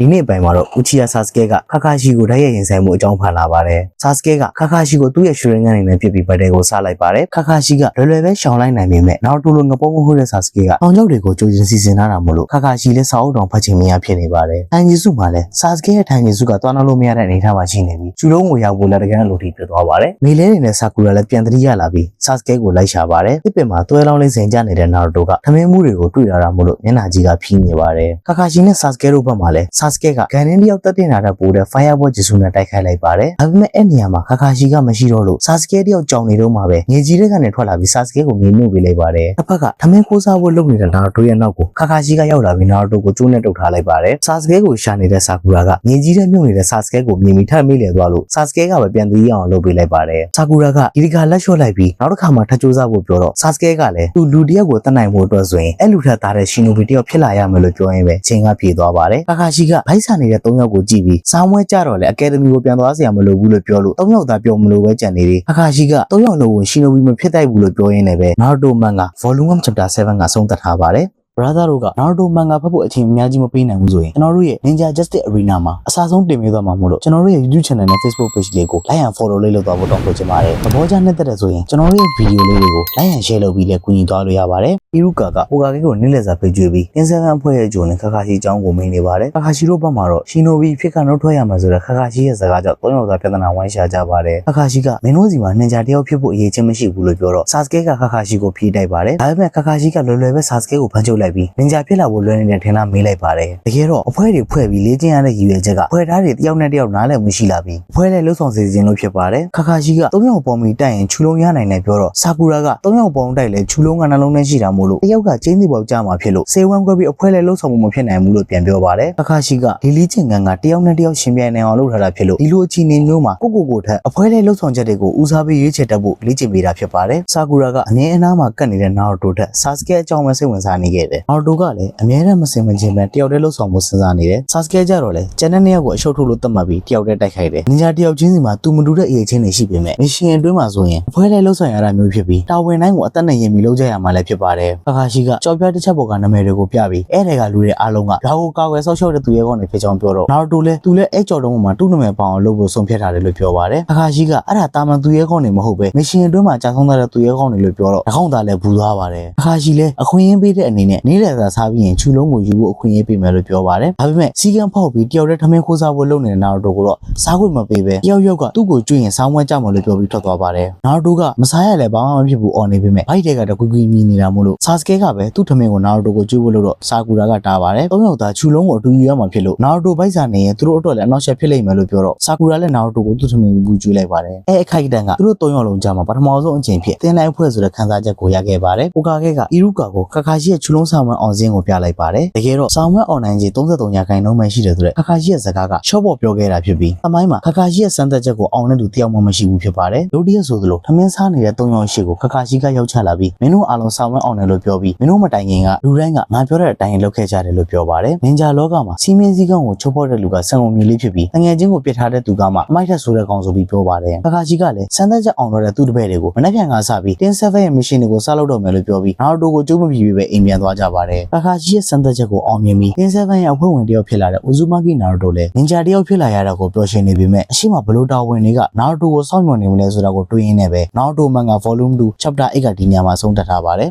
ဒီနေ့ပိုင်းမှာတော့ဥချီယာဆာစကဲကခါခါရှိကိုတိုက်ရိုက်ရင်ဆိုင်မှုအကြောင်းဖန်လာပါတယ်ဆာစကဲကခါခါရှိကိုသူ့ရဲ့ရှူရင်ကန်အနေနဲ့ပြစ်ပြီးဘတ်တဲကိုစားလိုက်ပါတယ်ခါခါရှိကလွယ်လွယ်ပဲရှောင်လိုက်နိုင်ပေမဲ့နောက်တူလိုငပုံးမဟုတ်တဲ့ဆာစကဲကအောင်ကြောက်တွေကိုကြိုတင်စီစဉ်ထားတာမို့လို့ခါခါရှိလဲစာအုပ်တော်ဖတ်ချင်မရဖြစ်နေပါတယ်ထိုင်ဂျီစုမှာလဲဆာစကဲရဲ့ထိုင်ဂျီစုကသွားနောက်လို့မရတဲ့အနေအထားမှာရှိနေပြီးကျူလုံးကိုရောက်ဖို့လက်တကန်းလိုတီဖြစ်သွားပါတယ်မေလဲနေတဲ့ဆာကူရာလည်းပြန်တတိရလာပြီးဆာစကဲကိုလိုက်ရှာပါတယ်တစ်ပင်မှာတွဲလောင်းလေးစင်ကြနေတဲ့နာရူတိုကထမင်းမှုတွေကိုတွေ့လာတာမို့လို့မျက်နှာကြီးကဖြီးနေပါတယ်ခါခါရှိနဲ့ဆာစကဲတို့ဘက်မှာလဲဆာစကဲကဂန်နင်းတယောက်တက်တင်လာတဲ့ပိုးတဲ့ Fireball ဂျီဆူနဲ့တိုက်ခိုက်လိုက်ပါတယ်ဒါပေမဲ့အဲ့နေရာမှာခါခါရှိကမရှိတော့လို့ဆာစကဲတယောက်ကြောင်နေတော့မှပဲငေကြီးတဲ့ကနေထွက်လာပြီးဆာစကဲကိုမြေမြုပ်ပေးလိုက်ပါတယ်တစ်ဖက်ကထမင်းခိုးစားဖို့လုပ်နေတဲ့နာရူတိုရဲ့နောက်ကိုခါခါရှိကရောက်လာပြီးနာရူတိုကိုကျိုးနဲ့တုတ်ထားလိုက်ပါတယ်ဆာစကဲကိုရှာနေတဲ့ဆာကူရာကငေကြီးတဲ့မြုပ်နေတဲ့ဆာစကဲကိုမြင်ပြီးထပ်မိလေသွားလို့ဆာစကဲကပဲပြန်သီးအောင်လုပ်ပေးလိုက်ပါတယ်ဆာကူရာကဒီဒီကလက်လျှော့လိုက်ပြီးနောက်တစ်ခါမှထပ်ကြိုးစားဖို့ပြောတော့ဆာစကဲကလည်းသူလူတယောက်ကိုတတ်နိုင်ဖို့အတွက်ဆိုရင်အဲ့လူထက်သားတဲ့ရှင်နိုဘီတယောက်ဖြစ်လာရမယ်လို့ပြောရင်းပဲချိန်ကပြေသွားပါတယ်ခါခါရှိကဗိုက်ဆာနေတဲ့၃ယောက်ကိုကြည့်ပြီးစောင်းဝဲကြတော့လေအကယ်ဒမီကိုပြန်သွားစရာမလိုဘူးလို့ပြောလို့၃ယောက်သားပြောမလို့ပဲကြံနေတယ်ခါခါရှိက၃ယောက်လုံးကိုရှင်နိုဘီမဖြစ်တိုက်ဘူးလို့ပြောရင်းနဲ့ပဲနာရူတိုမန်က volume chapter 7ကဆုံးသက်ထားပါတယ် brother တို့က Naruto manga ဖတ်ဖို့အချိန်အများကြီးမပေးနိုင်ဘူးဆိုရင်ကျွန်တော်တို့ရဲ့ Ninja Justice Arena မှာအစားဆုံးတင်ပေးသွားမှာမို့လို့ကျွန်တော်တို့ရဲ့ YouTube channel နဲ့ Facebook page လေးကို like and follow လေးလုပ်သွားဖို့တောင်းဆိုချင်ပါတယ်။သဘောကျနေတဲ့တဲ့ဆိုရင်ကျွန်တော်တို့ရဲ့ video လေးတွေကို like and share လုပ်ပြီးလည်းကူညီသွားလို့ရပါတယ်။အီရုကာကဟိုကာကေကိုနင်းလက်စာဖိတ်ကြွေးပြီးတင်ဆက်ဆန်းအဖွဲ့ရဲ့ဂျုံနဲ့ခါခါရှိအကြောင်းကိုမင်းနေပါတယ်။ခါခါရှိတို့ဘက်မှာတော့ရှင်နိုဘီဖြစ်ကနှုတ်ထွက်ရမှာဆိုတော့ခါခါရှိရဲ့စကားကြောင့်သုံးယောက်သားပြဿနာဝိုင်းရှာကြပါတယ်။ခါခါရှိကမင်းတို့စီမှာနင်ဂျာတယောက်ဖြစ်ဖို့အရေးချင်းမရှိဘူးလို့ပြောတော့ဆာစကဲကခါခါရှိကိုဖြေးတိုက်ပါတယ်။ဒါပေမဲ့ခါခါရှိကလွယ်လွယ်ပဲဆာစကဲကိုဖမ်းချုပ်လိုက်ပြီးနင်ဂျာဖြစ်လာဖို့လွယ်နေတဲ့ထင်လားမေးလိုက်ပါတယ်။တကယ်တော့အဖွဲတွေဖွဲ့ပြီးလေ့ကျင့်ရတဲ့ရည်ရွယ်ချက်ကဖွဲသားတွေတယောက်နဲ့တယောက်နားလည်မှုရှိလာပြီးဖွဲလဲလှုပ်ဆောင်စေခြင်းလို့ဖြစ်ပါတယ်။ခါခါရှိက၃ယောက်ပေါ်မီတိုက်ရင်ချူလုံးရနိုင်တယ်ပြောတော့ဆာကူရာက၃ယောက်ပေါ်တိုက်လဲချူလုံးကနှလုံးနဲ့ရှိတာမို့လို့တယောက်ကကျင်းစီပေါက်ကြမှာဖြစ်လို့စေဝမ်းခွဲပြီးအဖွဲလဲလှုပ်ဆောင်မှုမဖြစ်နိုင်ဘူးလို့ပြန်ပြောပါတယ်။ခါခါရှိကလီလီချင်းကန်ကတယောက်နဲ့တယောက်ရှင်ပြိုင်နိုင်အောင်လုပ်ထားတာဖြစ်လို့ဒီလိုအခြေအနေမျိုးမှာကိုကိုကိုထက်အဖွဲလဲလှုပ်ဆောင်ချက်တွေကိုဦးစားပေးရွေးချယ်တတ်ဖို့လေ့ကျင့်ပေးတာဖြစ်ပါတယ်။ဆာကူရာကအငင်းအနားမှာကတ်နေတဲ့နာရူတိုထက်ဆာစကဲအကြောင်းပဲစိတ်ဝင်စားနေခဲ့တယ်။နာရူတိုကလည်းအများနဲ့မစင်မချင်းပဲတယောက်တည်းလှုပ်ဆောင်မှုစဉ်းစားနေတယ်။ဆာစကဲကြတော့လေကျန်တဲ့နှစ်ယောက်ကိုအရှုပ်ထုတ်လို့တတ်မှတ်ပြီးတယောက်တည်းတိုက်ခိုက်တယ်။နင်ဂျာတယောက်ချင်းစီမှာသူမတူတဲ့အရေးချင်းတွေရှိပေမဲ့မရှင်အတွင်းမှာဆိုရင်အဖွဲလဲလှုပ်ဆောင်ရတာမျိုးဖြစ်ပြီးတာဝန်တိုင်းကိုအသက်နဲ့ရင်ပြီးလှုပ်ကြရမှာလည်းဖြစ်ပါတယ်။ခါခါရှိကကြော်ပြတစ်ချက်ပေါ်ကနာမည်တွေကိုပြပြီးအဲ့တဲ့ကလူတွေအားလုံးကဒါကိုကာကွယ်ဆောက်ရှောက်တဲ့သူရဲကောင်းတွေဖြစ်ကြောင်းပြောတော့နာရူတိုလည်းသူလည်းအဲ့ကြော်တုံးမှာသူ့နာမည်ပေါအောင်လုပ်ဖို့ဆုံးဖြတ်ထားတယ်လို့ပြောပါတယ်။ခါခါရှိကအဲ့ဒါတာမန်သူရဲကောင်းတွေမဟုတ်ပဲမရှင်အတွင်းမှာကြာဆုံးတဲ့သူရဲကောင်းတွေလို့ပြောတော့အကောင့်သားလည်းဘူးသွားပါတယ်။ခါခါရှိလည်းအခွင့်အရေးပေးတဲ့အနေနဲ့နေ့လည်စာစားပြီးရင်ချူလုံးကိုယူဖို့အခွင့်အရေးပေးမယ်လို့ပြောပါတယ်။ဒါပေမဲ့စီကံဖောက်ပြီးတယောက်တည်းထမင်းခိုးစားဖို့လုပ်နေတဲ့နာရူတိုကိုတော့စားခွင့်မပေးပဲတယောက်ယောက်ကသူ့ကိုကျွေးရင်ဆောင်းဝဲကြမှာလို့ပြောပြီးထွက်သွားပါတယ်။နာရူတိုကမစားရလဲဘာမှမဖြစ်ဘူးအော်နေပေမဲ့ဘိုက်တဲ့ကတကွီကွီမြည်နေတာမို့လို့ဆာစကဲကပဲသူ့ထမင်းကိုနာရူတိုကိုကျွေးဖို့လို့တော့ဆာကူရာကတားပါတယ်။သုံးယောက်သားချူလုံးကိုအတူယူရမှာဖြစ်လို့နာရူတိုဘိုက်စာနေရင်သူတို့အတွက်လည်းအနောက်ရှက်ဖြစ်လိမ့်မယ်လို့ပြောတော့ဆာကူရာလည်းနာရူတိုကိုသူ့ထမင်းကိုဘူးကျွေးလိုက်ပါတယ်။အဲအခိုက်အတန့်ကသူတို့သုံးယောက်လုံးကြားမှာပထမဆုံးအချိန်ဖြစ်တင်းလိုက်ဖွဲ့ဆိုတဲ့ခန်းစားချက်ကိုရခဲ့ပါတယ်။ပိုကာကဲကအီရုကာကိုခါခါရှိရဲ့ချူလုံးဆောင်ဝဲအောင်စင်းကိုပြလိုက်ပါတယ်။တကယ်တော့ဆောင်ဝဲအွန်လိုင်းကြီး33ရာခိုင်နှုန်းပဲရှိတယ်ဆိုတော့ခါခါရှိရဲ့စကားကရှော့ပေါ်ပြောခဲ့တာဖြစ်ပြီးအမိုင်းမှာခါခါရှိရဲ့စမ်းသက်ချက်ကိုအောင်တဲ့သူတယောက်မှမရှိဘူးဖြစ်ပါတယ်။ဒုတိယဆိုသလိုထမင်းစားနေတဲ့၃ယောက်ရှိကိုခါခါရှိကရောက်ချလာပြီးမင်းတို့အားလုံးဆောင်ဝဲအောင်တယ်လို့ပြောပြီးမင်းတို့မတိုင်ခင်ကလူတိုင်းကငါပြောတဲ့အတိုင်းလုပ်ခဲ့ကြတယ်လို့ပြောပါတယ်။နင်ဂျာလောကမှာစီမင်းစည်းကမ်းကိုချိုးဖောက်တဲ့လူကစံကုန်မြေလေးဖြစ်ပြီးငွေချင်းကိုပြစ်ထားတဲ့သူကမှအမိုက်ထက်ဆိုတဲ့ကောင်ဆိုပြီးပြောပါတယ်။ခါခါရှိကလည်းစမ်းသက်ချက်အောင်တော့တဲ့သူ့တပည့်တွေကိုမနှက်ပြန်ကစားပြီးတင်း7ရဲ့ mission တွေကိုစလုပ်တော့မယ်လို့ပြောပြီးနောက်တို့ကိုကျိုးမပြီးပဲအိမ်ပြန်သွားကြပါတယ်။ခါခါရှိရဲ့စမ်းသက်ချက်ကိုအောင်မြင်ပြီးတင်း7ရဲ့အဖွဲ့ဝင်တယောက်ဖြစ်လာတဲ့ Uzumaki Naruto လည်းနင်ဂျာတယောက်ဖြစ်လာရတာကိုပျော်ရွှင်နေပေမဲ့အရှိမဘလို့တာဝန်တွေက Naruto ကိုစောင့်မျှော်နေမလဲဆိုတာကိုတွေးရင်းနဲ့ပဲ Naruto manga volume 2 chapter 8ကဒီညမှာဆုံးသက်ထားပါတယ်